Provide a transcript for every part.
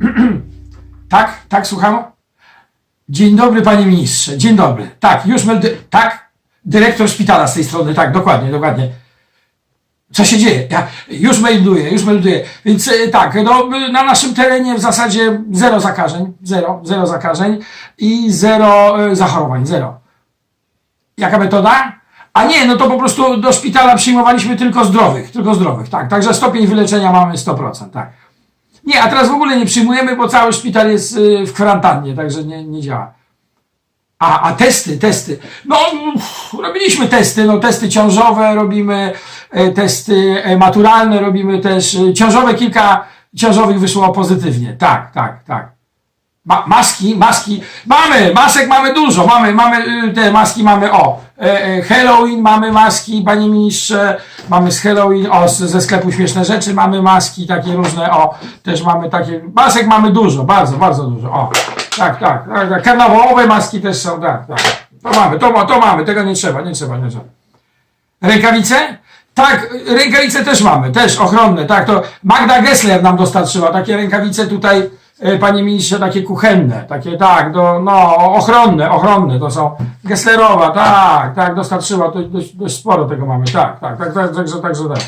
Tak, tak, słucham? Dzień dobry, panie ministrze. Dzień dobry. Tak, już melduję. Tak, dyrektor szpitala z tej strony. Tak, dokładnie, dokładnie. Co się dzieje? Ja już melduję, już melduję. Więc e, tak, no, na naszym terenie w zasadzie zero zakażeń, zero, zero zakażeń i zero e, zachorowań, zero. Jaka metoda? A nie, no to po prostu do szpitala przyjmowaliśmy tylko zdrowych, tylko zdrowych, tak. Także stopień wyleczenia mamy 100%, tak. Nie, a teraz w ogóle nie przyjmujemy, bo cały szpital jest y, w kwarantannie, także nie, nie działa. A, a testy, testy. No, robiliśmy testy, no testy ciążowe robimy, e, testy e, maturalne robimy też. e, Ciążowe kilka ciążowych wyszło pozytywnie. Tak, tak, tak. Ma, maski, maski. Mamy, masek mamy dużo. Mamy, mamy y, te maski mamy o. E, e, Halloween mamy maski, panie ministrze. Mamy z Halloween, o, z, ze sklepu śmieszne rzeczy mamy maski takie różne, o. Też mamy takie, masek mamy dużo, bardzo, bardzo dużo, o. Tak, tak, tak, tak. Karnawałowe maski też są, tak, tak. To mamy, to, to mamy, tego nie trzeba, nie trzeba, nie trzeba. Rękawice? Tak, rękawice też mamy, też ochronne, tak, to Magda Gessler nam dostarczyła takie rękawice tutaj, panie ministrze, takie kuchenne, takie, tak, do, no, ochronne, ochronne, to są Gesslerowa, tak, tak, dostarczyła, to dość, dość sporo tego mamy, tak, tak, tak, tak, także, także, tak.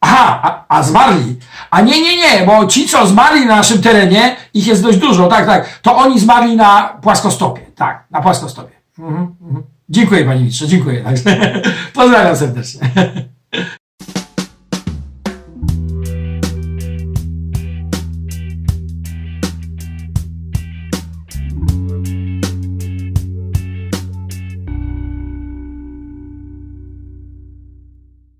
Aha, a, a zmarli. A nie, nie, nie, bo ci, co zmarli na naszym terenie, ich jest dość dużo, tak, tak, to oni zmarli na płaskostopie, tak, na płaskostopie. Mhm, mhm. Dziękuję, panie ministrze, dziękuję. Także, pozdrawiam serdecznie.